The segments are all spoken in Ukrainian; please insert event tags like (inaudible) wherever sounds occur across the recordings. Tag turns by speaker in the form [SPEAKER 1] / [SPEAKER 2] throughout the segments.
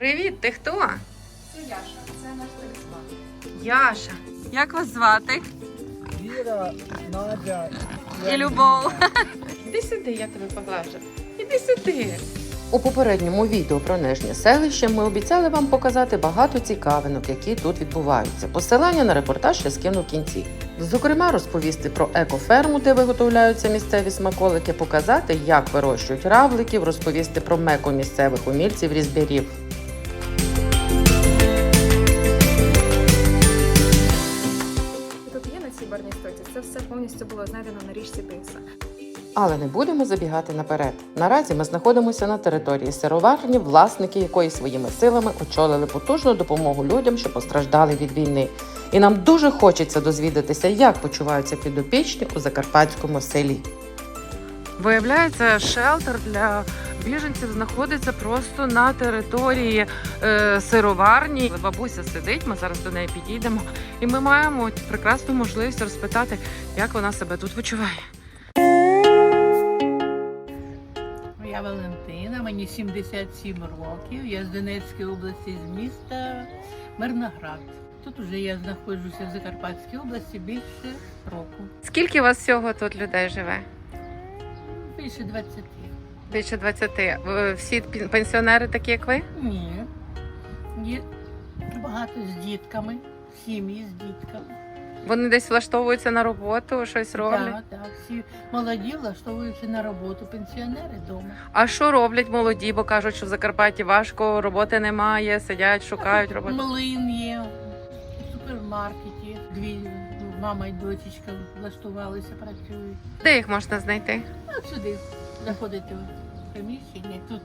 [SPEAKER 1] Привіт, ти хто?
[SPEAKER 2] Це Яша, це наш талісман.
[SPEAKER 1] Яша. Як вас звати?
[SPEAKER 3] Віра, Надя.
[SPEAKER 1] І Любов. Іди сюди, я тебе поглажу. Іди сюди. У попередньому відео про нижнє селище ми обіцяли вам показати багато цікавинок, які тут відбуваються. Посилання на репортаж я скину в кінці. Зокрема, розповісти про екоферму, де виготовляються місцеві смаколики, показати, як вирощують равликів, розповісти про меко місцевих умільців різбірів.
[SPEAKER 2] Цій барній стойці. Це все повністю було знайдено на річці Тиса.
[SPEAKER 1] Але не будемо забігати наперед. Наразі ми знаходимося на території сироварні, власники якої своїми силами очолили потужну допомогу людям, що постраждали від війни. І нам дуже хочеться дозвідатися, як почуваються підопічні у закарпатському селі. Виявляється, шелтер для біженців знаходиться просто на території е, сироварні. Бабуся сидить, ми зараз до неї підійдемо, і ми маємо прекрасну можливість розпитати, як вона себе тут почуває.
[SPEAKER 4] Я Валентина, мені 77 років. Я з Донецької області, з міста Мирноград. Тут уже я знаходжуся в Закарпатській області більше року.
[SPEAKER 1] Скільки у вас всього тут людей живе?
[SPEAKER 4] Більше 20.
[SPEAKER 1] Більше 20. Всі пен- пенсіонери такі, як ви?
[SPEAKER 4] Ні. Багато з дітками, сім'ї з дітками.
[SPEAKER 1] Вони десь влаштовуються на роботу, щось роблять.
[SPEAKER 4] Так, так. Всі молоді влаштовуються на роботу, пенсіонери вдома.
[SPEAKER 1] А що роблять молоді? Бо кажуть, що в Закарпатті важко, роботи немає, сидять, шукають роботу.
[SPEAKER 4] Млин є в супермаркеті. Дві мама і дочечка влаштувалися, працюють.
[SPEAKER 1] Де їх можна знайти?
[SPEAKER 4] От сюди заходите в приміщення. Тут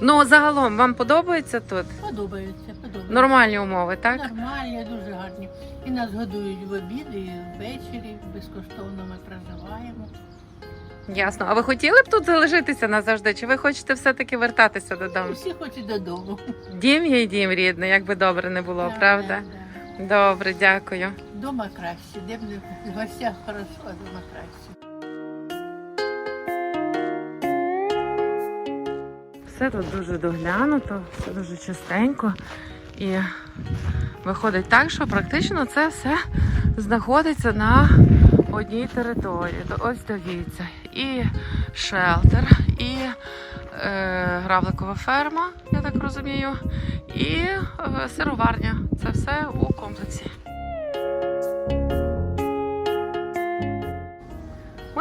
[SPEAKER 1] Ну загалом вам подобається тут?
[SPEAKER 4] подобається, подобається.
[SPEAKER 1] Нормальні умови, так?
[SPEAKER 4] Нормальні, дуже гарні. І нас годують в обід, і ввечері. Безкоштовно ми проживаємо.
[SPEAKER 1] Ясно. А ви хотіли б тут залишитися назавжди? Чи ви хочете все-таки вертатися додому?
[SPEAKER 4] Всі хочуть додому.
[SPEAKER 1] Дім є дім рідний, як би добре не було,
[SPEAKER 4] Да,
[SPEAKER 1] правда?
[SPEAKER 4] да,
[SPEAKER 1] Добре, дякую.
[SPEAKER 4] Дома краще, де б не в гостях хорошо, а дома краще.
[SPEAKER 1] Все тут дуже доглянуто, все дуже чистенько. І виходить так, що практично це все знаходиться на одній території. То Ось дивіться. І шелтер, і е, гравликова ферма, я так розумію, і е, сироварня. Це все у комплексі.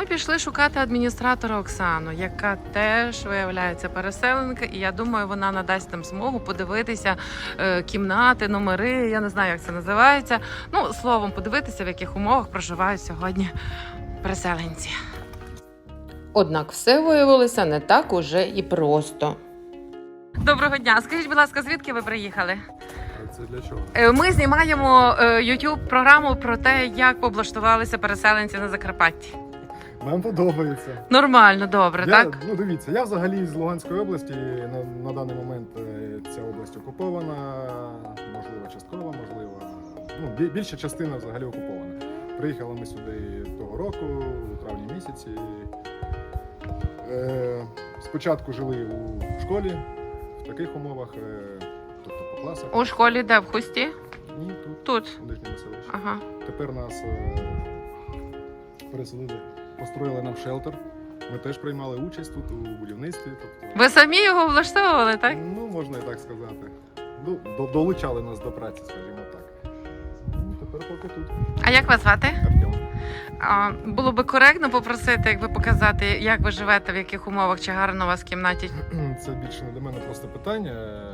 [SPEAKER 1] Ми пішли шукати адміністратора Оксану, яка теж виявляється переселенка, і я думаю, вона надасть нам змогу подивитися е, кімнати, номери. Я не знаю, як це називається. Ну, словом, подивитися, в яких умовах проживають сьогодні переселенці. Однак все виявилося не так уже і просто. Доброго дня. Скажіть, будь ласка, звідки ви приїхали?
[SPEAKER 5] Це для чого?
[SPEAKER 1] Е, Ми знімаємо е, youtube програму про те, як облаштувалися переселенці на Закарпатті.
[SPEAKER 5] Нам подобається.
[SPEAKER 1] Нормально, добре,
[SPEAKER 5] я,
[SPEAKER 1] так?
[SPEAKER 5] Ну дивіться, я взагалі з Луганської області. На, на даний момент е, ця область окупована, можливо, частково, можливо. Ну, більша частина взагалі окупована. Приїхали ми сюди того року, у травні місяці. Е, спочатку жили у школі в таких умовах, е, тобто по класах.
[SPEAKER 1] У школі де в хусті?
[SPEAKER 5] Ні, тут,
[SPEAKER 1] Тут.
[SPEAKER 5] у нижньому селищі.
[SPEAKER 1] Ага.
[SPEAKER 5] Тепер нас е, переселили, построїли нам шелтер. Ми теж приймали участь тут у будівництві. Тобто,
[SPEAKER 1] Ви самі його влаштовували, так?
[SPEAKER 5] ну можна і так сказати. Ну, до- долучали нас до праці, скажімо так. Ну, тепер поки тут.
[SPEAKER 1] А як вас звати?
[SPEAKER 5] Артем.
[SPEAKER 1] А, було би коректно попросити, якби показати, як ви живете, в яких умовах, чи гарно у вас в кімнаті. (clears throat)
[SPEAKER 5] Це більше не до мене просто питання. Е,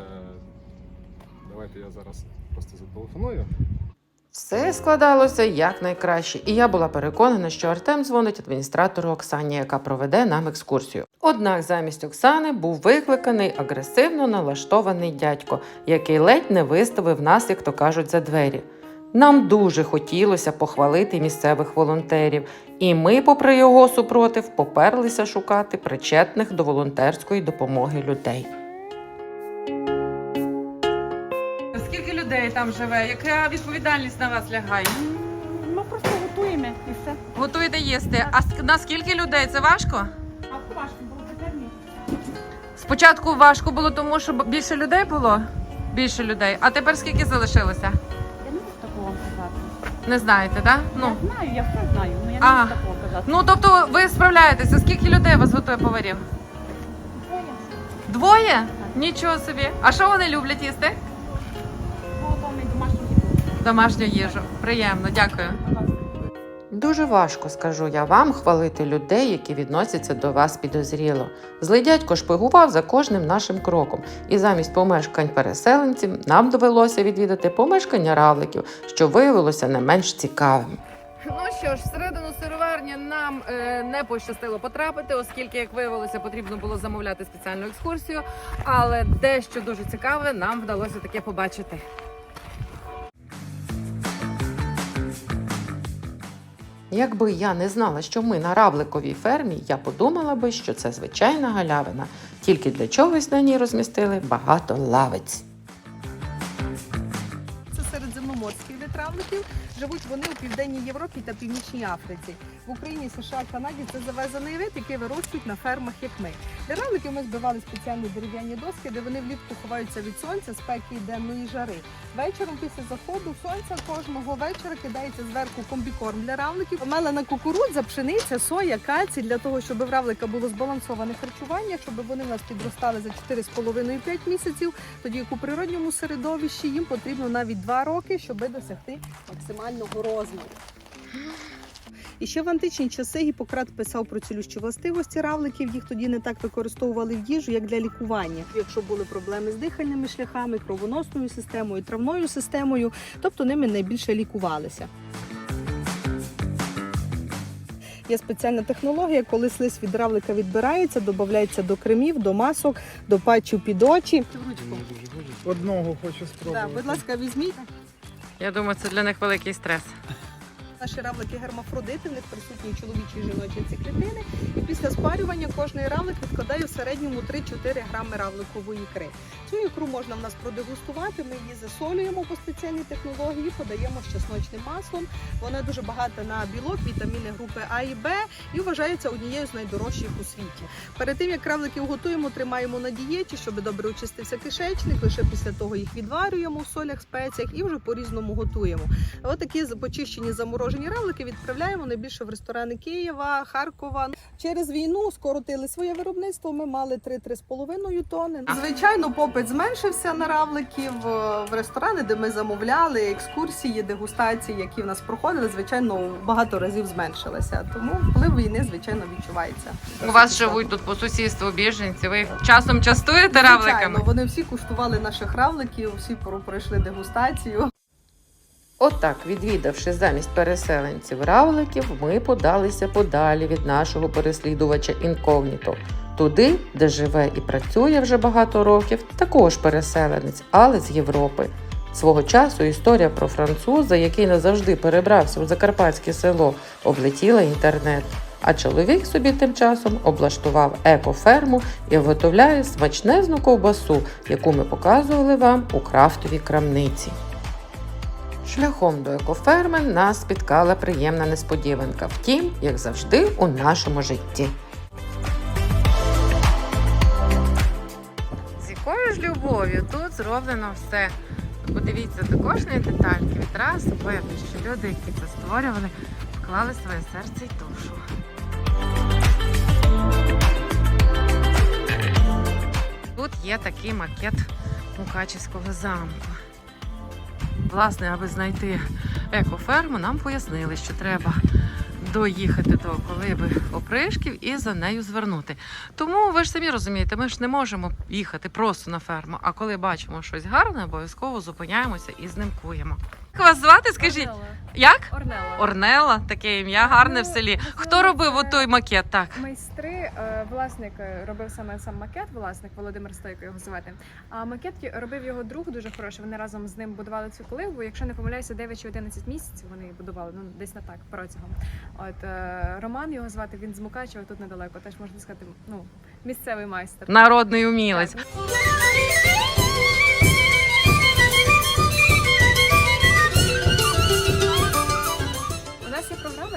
[SPEAKER 5] Давайте я зараз просто зателефоную.
[SPEAKER 1] Все складалося якнайкраще, і я була переконана, що Артем дзвонить адміністратору Оксані, яка проведе нам екскурсію. Однак замість Оксани був викликаний агресивно налаштований дядько, який ледь не виставив нас, як то кажуть, за двері. Нам дуже хотілося похвалити місцевих волонтерів, і ми, попри його супротив, поперлися шукати причетних до волонтерської допомоги людей. Людей там живе? Яка відповідальність на вас лягає?
[SPEAKER 2] Ми просто готуємо і все.
[SPEAKER 1] Готуєте їсти. А ск- на скільки людей? Це важко?
[SPEAKER 2] А важко було потерні.
[SPEAKER 1] Спочатку важко було, тому що б- більше людей було. Більше людей. А тепер скільки залишилося?
[SPEAKER 6] Я не можу такого вам казати.
[SPEAKER 1] Не знаєте, так? Ну.
[SPEAKER 6] Я знаю, я все знаю, але я не
[SPEAKER 1] А.
[SPEAKER 6] можу такого казати.
[SPEAKER 1] ну, тобто ви справляєтеся. Скільки людей у вас готує поварів?
[SPEAKER 6] Двоє.
[SPEAKER 1] Двоє? Нічого собі. А що вони люблять їсти?
[SPEAKER 6] Домашню
[SPEAKER 1] їжу. Приємно, дякую. Дуже важко, скажу я вам, хвалити людей, які відносяться до вас підозріло. Злий дядько шпигував за кожним нашим кроком, і замість помешкань переселенців нам довелося відвідати помешкання равликів, що виявилося не менш цікавим. Ну що ж, всередину сироварні нам е, не пощастило потрапити, оскільки, як виявилося, потрібно було замовляти спеціальну екскурсію. Але дещо дуже цікаве нам вдалося таке побачити. Якби я не знала, що ми на равликовій фермі, я подумала би, що це звичайна галявина, тільки для чогось на ній розмістили багато лавиць.
[SPEAKER 7] Це серед земноморських равликів. Живуть вони у південній Європі та північній Африці. В Україні, США, Канаді це завезений вид, який вирощують на фермах, як ми. Для равликів ми збивали спеціальні дерев'яні доски, де вони влітку ховаються від сонця, спеки і денної жари. Вечором після заходу сонця кожного вечора кидається зверху комбікорм для равликів. Мелена кукурудза, пшениця, соя, кальцій для того, щоб в равлика було збалансоване харчування, щоб вони в нас підростали за 4,5-5 місяців. Тоді як у природньому середовищі їм потрібно навіть 2 роки, щоб досягти максимального розміру. І ще в античні часи Гіппократ писав про цілющі властивості равликів. Їх тоді не так використовували в їжу, як для лікування. Якщо були проблеми з дихальними шляхами, кровоносною системою, травною системою, тобто ними найбільше лікувалися. Є спеціальна технологія, коли слизь від равлика відбирається, додається до кремів, до масок, до патчів під очі.
[SPEAKER 3] Одного хочу спробувати.
[SPEAKER 7] будь ласка, візьміть.
[SPEAKER 1] Я думаю, це для них великий стрес.
[SPEAKER 7] Наші равлики гермафродити, в них присутні чоловічі і жіночі циклітини. І після спарювання кожний равлик відкладає в середньому 3-4 грами равликової ікри. Цю ікру можна в нас продегустувати. Ми її засолюємо по спеціальній технології, подаємо з чесночним маслом. Вона дуже багата на білок, вітаміни групи А і Б і вважається однією з найдорожчих у світі. Перед тим як равликів готуємо, тримаємо на дієті, щоб добре очистився кишечник. Лише після того їх відварюємо в солях, спеціях і вже по різному готуємо. Отакі почищені заморожені равлики відправляємо найбільше в ресторани Києва, Харкова. Через війну скоротили своє виробництво. Ми мали 3-3,5 тонни. Звичайно, попит зменшився на равликів Е, в ресторани, де ми замовляли екскурсії, дегустації, які в нас проходили. Звичайно, багато разів зменшилися. Тому вплив війни, звичайно, відчувається.
[SPEAKER 1] У вас живуть тут по сусідству біженці. Ви часом частуєте
[SPEAKER 7] Звичайно,
[SPEAKER 1] равликами?
[SPEAKER 7] вони всі куштували наших равликів, всі про- пройшли дегустацію.
[SPEAKER 1] Отак, відвідавши замість переселенців равликів, ми подалися подалі від нашого переслідувача інкогніто. Туди, де живе і працює вже багато років, також переселенець, але з Європи. Свого часу історія про француза, який назавжди перебрався у закарпатське село, облетіла інтернет. А чоловік собі тим часом облаштував екоферму і виготовляє смачнезну ковбасу, яку ми показували вам у крафтовій крамниці. Шляхом до екоферми нас спіткала приємна несподіванка. Втім, як завжди, у нашому житті. З якою ж любов'ю тут зроблено все. Подивіться до кожної детальки. Відразу видно, що люди, які це створювали, вклали своє серце й душу. Тут є такий макет Мукачівського замку. Власне, аби знайти екоферму, нам пояснили, що треба доїхати до колиби опришків і за нею звернути. Тому ви ж самі розумієте, ми ж не можемо їхати просто на ферму, а коли бачимо щось гарне, обов'язково зупиняємося і знимкуємо. Як вас звати? Скажіть, як?
[SPEAKER 2] Орнела.
[SPEAKER 1] Орнела, таке ім'я гарне в селі. Хто робив отой макет? Так.
[SPEAKER 2] Майстри, е, власник е, робив саме сам макет, власник Володимир Стойко його звати. А макет й- робив його друг дуже хороший. Вони разом з ним будували цю колибу. Якщо не помиляюся, 9 чи 11 місяців вони її будували, ну десь на так протягом. От е, Роман його звати, він з Мукачева тут недалеко. Теж можна сказати, ну місцевий майстер.
[SPEAKER 1] Народний умілець.
[SPEAKER 2] Так.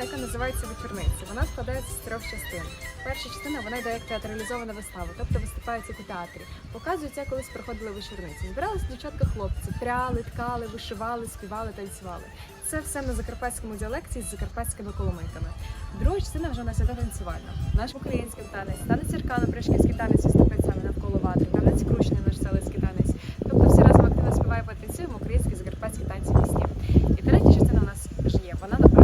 [SPEAKER 2] Яка називається вечорниці. Вона складається з трьох частин. Перша частина вона йде як театралізована вистава, тобто виступають як у театрі. Показують, як колись проходили вечорниці. Збиралися дівчатка хлопці, пряли, ткали, вишивали, співали, танцювали. Це все на закарпатському діалекті з закарпатськими коломийками. Друга частина вже у нас іде танцювальна. Наш український танець, танець Іркана, пришківський танець із ступицями навколо ватри, танець кручний наш селицький танець. Тобто всі разом активно співаємо танцюємо українські закарпатські танці пісні. І третя частина у нас ж є, вона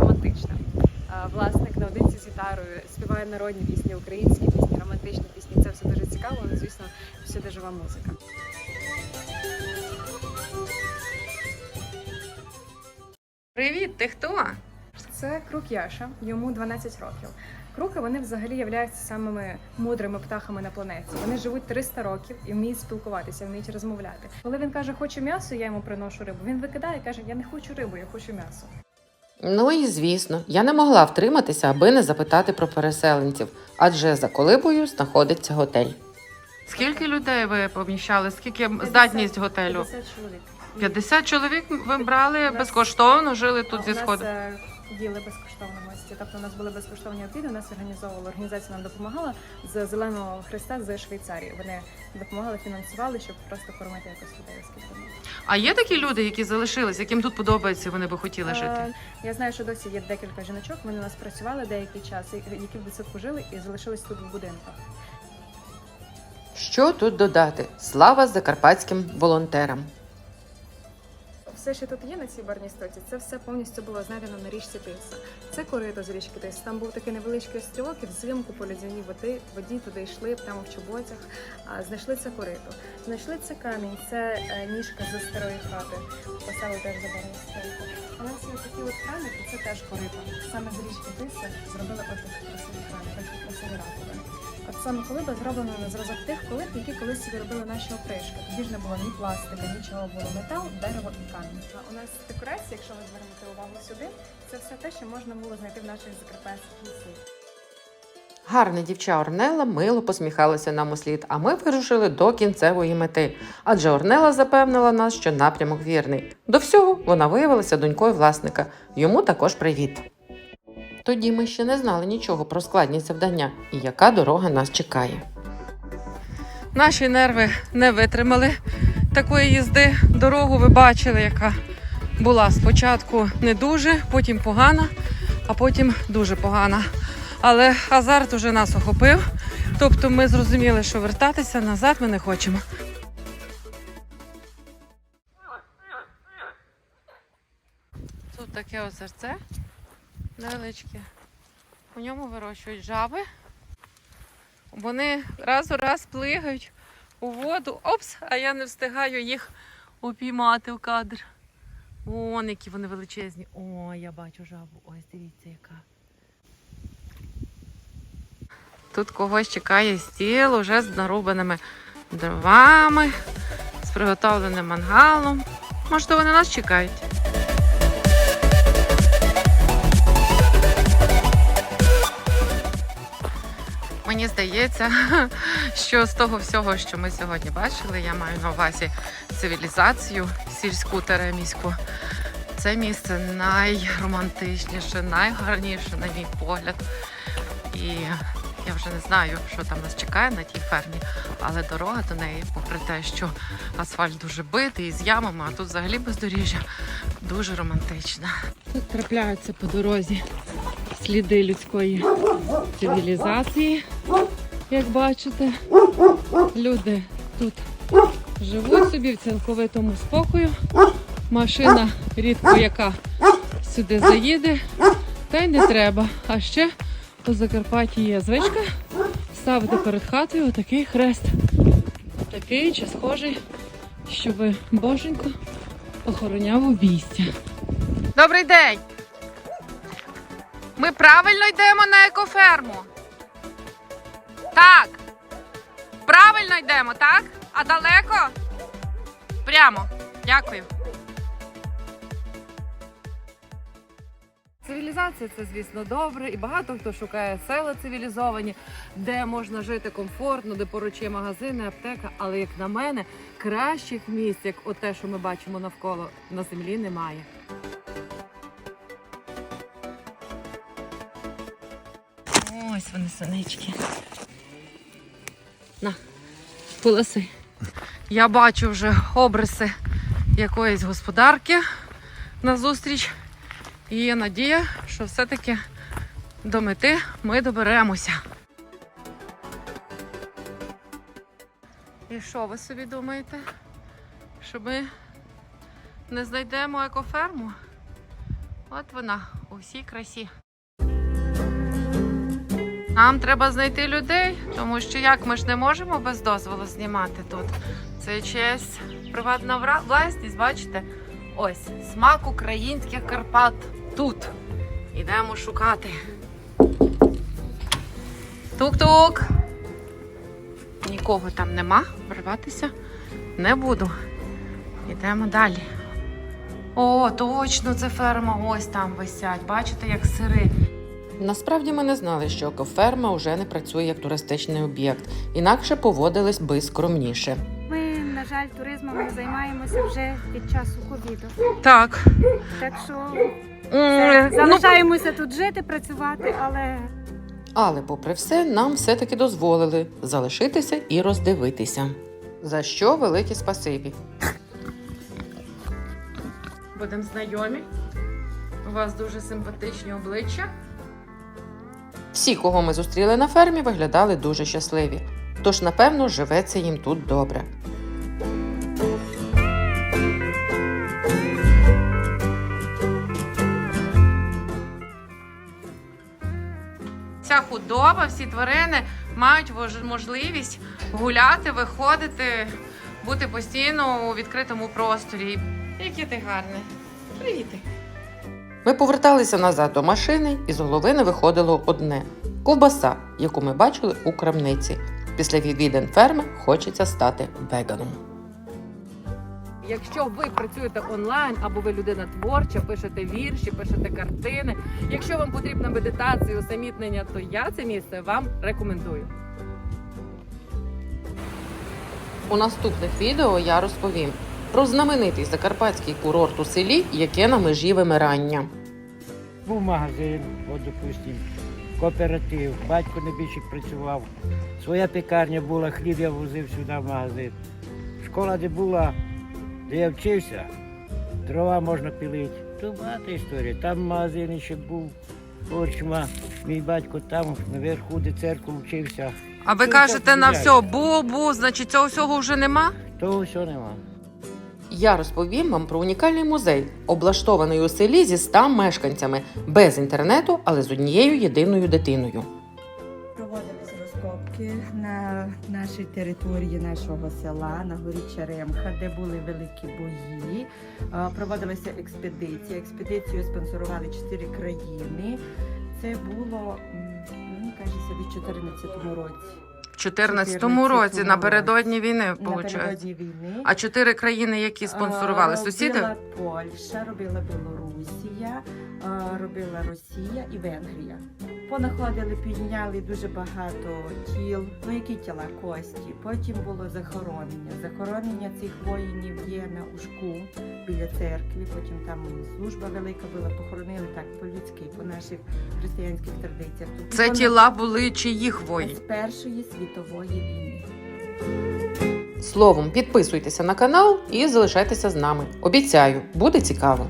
[SPEAKER 2] Власник наодинці з гітарою співає народні пісні, українські пісні, романтичні пісні. Це все дуже цікаво, але звісно, всюди жива музика.
[SPEAKER 1] Привіт, ти хто?
[SPEAKER 2] Це крук Яша, йому 12 років. Круки вони взагалі являються самими мудрими птахами на планеті. Вони живуть 300 років і вміють спілкуватися, вміють розмовляти. Коли він каже, хочу м'ясо, я йому приношу рибу. Він викидає і каже, я не хочу рибу, я хочу м'ясо.
[SPEAKER 1] Ну і звісно, я не могла втриматися, аби не запитати про переселенців, адже за колибою знаходиться готель. Скільки людей ви поміщали? Скільки
[SPEAKER 2] 50
[SPEAKER 1] здатність готелю?
[SPEAKER 2] 50 чоловік.
[SPEAKER 1] 50 чоловік ви брали
[SPEAKER 2] нас-
[SPEAKER 1] безкоштовно, жили тут зі сходу.
[SPEAKER 2] Діли їли безкоштовно гості. Тобто у нас були безкоштовні обіди, у нас організовувала організація нам допомагала з Зеленого Христа з Швейцарії. Вони допомагали, фінансували, щоб просто кормити якось людей. оскільки, ну,
[SPEAKER 1] А є такі люди, які залишились, яким тут подобається, вони би хотіли жити?
[SPEAKER 2] Е, Я знаю, що досі є декілька жіночок. Вони у нас працювали деякий час, і- які в дитсадку жили і залишились тут в будинках.
[SPEAKER 1] Що тут додати? Слава закарпатським волонтерам.
[SPEAKER 2] Все, що тут є на цій барній стоці, це все повністю було знайдено на річці Тиса. Це корито з річки Тис. Там був такий невеличкий острівок, і взимку по лідяній води воді туди йшли прямо в чоботях. Знайшли це корито. Знайшли це камінь, це е, ніжка зі старої хати. Поставили теж за барну стойку. У нас є такі от краники, це теж корито. Саме з річки Тиса зробили ось такі красиві крани, такі красиві раковини. От саме колиба зроблена на зразок тих колиб, які колись собі робили наші опришки. Тоді ж не було ні пластика, нічого було метал, дерево і камінь. У нас декорація, якщо ви звернете увагу сюди, це все те, що можна було знайти в наших закарпатських лісах.
[SPEAKER 1] Гарна дівча Орнела мило посміхалася нам услід, а ми вирушили до кінцевої мети. Адже Орнела запевнила нас, що напрямок вірний. До всього вона виявилася донькою власника. Йому також привіт. Тоді ми ще не знали нічого про складність завдання і яка дорога нас чекає. Наші нерви не витримали такої їзди. Дорогу ви бачили, яка була спочатку не дуже, потім погана, а потім дуже погана. Але азарт уже нас охопив. Тобто ми зрозуміли, що вертатися назад ми не хочемо. Тут таке озерце невеличке. У ньому вирощують жаби. Вони раз у раз плигають у воду. Опс, а я не встигаю їх упіймати в кадр. Вон, які вони величезні. О, я бачу жабу. Ось дивіться, яка. Тут когось чекає стіл уже з нарубаними дровами, з приготовленим мангалом. Може, вони нас чекають. Мені здається, (laughs) що з того всього, що ми сьогодні бачили, я маю на увазі цивілізацію сільську тереміську. Це місце найромантичніше, найгарніше, на мій погляд. І я вже не знаю, що там нас чекає на тій фермі, але дорога до неї, попри те, що асфальт дуже битий і з ямами, а тут взагалі бездоріжжя, дуже романтична. Тут трапляються по дорозі сліди людської цивілізації, як бачите. Люди тут живуть собі в цілковитому спокою. Машина рідко яка сюди заїде, та й не треба. А ще у Закарпатті є звичка ставити перед хатою отакий хрест. Такий чи схожий, щоб боженько охороняв обійстя. Добрий день! Ми правильно йдемо на екоферму. Так. Правильно йдемо, так? А далеко? Прямо. Дякую.
[SPEAKER 8] Цивілізація це, звісно, добре, і багато хто шукає села цивілізовані, де можна жити комфортно, де поруч є магазини, аптека. Але як на мене, кращих місць, як те, що ми бачимо навколо на землі, немає.
[SPEAKER 1] Ось вони синички.
[SPEAKER 8] На, полоси. Я бачу вже обриси якоїсь господарки на зустріч. І є надія, що все-таки до мети ми доберемося. І що ви собі думаєте? Що ми не знайдемо екоферму? От вона у всій красі. Нам треба знайти людей, тому що як ми ж не можемо без дозволу знімати тут. Це чиясь приватна власність, бачите? Ось смак українських Карпат тут. Ідемо шукати. Тук-тук. Нікого там нема, вриватися не буду. Йдемо далі. О, точно, це ферма ось там висять. Бачите, як сири.
[SPEAKER 1] Насправді ми не знали, що екоферма вже не працює як туристичний об'єкт, інакше поводились би скромніше.
[SPEAKER 9] Ми, на жаль, туризмом не займаємося вже від часу ковіду.
[SPEAKER 8] Так.
[SPEAKER 9] Так що
[SPEAKER 8] ну,
[SPEAKER 9] залишаємося тут жити, працювати, але
[SPEAKER 1] Але, попри все, нам все-таки дозволили залишитися і роздивитися. За що велике спасибі.
[SPEAKER 8] Будемо знайомі. У вас дуже симпатичні обличчя.
[SPEAKER 1] Всі, кого ми зустріли на фермі, виглядали дуже щасливі. Тож, напевно, живеться їм тут добре.
[SPEAKER 8] Ця худоба, всі тварини мають можливість гуляти, виходити, бути постійно у відкритому просторі. Який ти гарний. Привіти.
[SPEAKER 1] Ми поверталися назад до машини, і з голови не виходило одне ковбаса, яку ми бачили у крамниці. Після відвідин ферми хочеться стати веганом.
[SPEAKER 8] Якщо ви працюєте онлайн або ви людина творча, пишете вірші, пишете картини. Якщо вам потрібна медитація, усамітнення, то я це місце вам рекомендую.
[SPEAKER 1] У наступних відео я розповім про знаменитий закарпатський курорт у селі, яке на межі вимирання.
[SPEAKER 10] Був магазин, от, допустим, кооператив, батько небільше працював. Своя пекарня була, хліб я возив сюди в магазин. Школа, де була, де я вчився, дрова можна пилити. То багата історія. Там магазин ще був, корчма. Мій батько там наверху, де церкву вчився.
[SPEAKER 8] А ви кажете на все бу-бу, значить цього всього вже нема?
[SPEAKER 10] Того всього нема.
[SPEAKER 1] Я розповім вам про унікальний музей, облаштований у селі зі 100 мешканцями, без інтернету, але з однією єдиною дитиною.
[SPEAKER 11] Проводились розкопки на нашій території нашого села, на горі Черемха, де були великі бої. Проводилася експедиція. Експедицію спонсорували чотири країни. Це було, мені кажеться, в 2014 році.
[SPEAKER 8] В 14-му році, напередодні війни, виходить.
[SPEAKER 11] Напередодні війни.
[SPEAKER 8] А чотири країни, які спонсорували сусіди?
[SPEAKER 11] Робила Польща, робила Білорусія, е, робила Росія і Венгрія. Понаходили, підняли дуже багато тіл. Ну які тіла кості. Потім було захоронення. Захоронення цих воїнів є на ушку біля церкви. Потім там служба велика була. Похоронили так по-людськи, по наших християнських традиціях. Тут
[SPEAKER 8] Це тіла були чиїх воїн?
[SPEAKER 11] з Першої світової війни.
[SPEAKER 1] Словом, підписуйтеся на канал і залишайтеся з нами. Обіцяю, буде цікаво.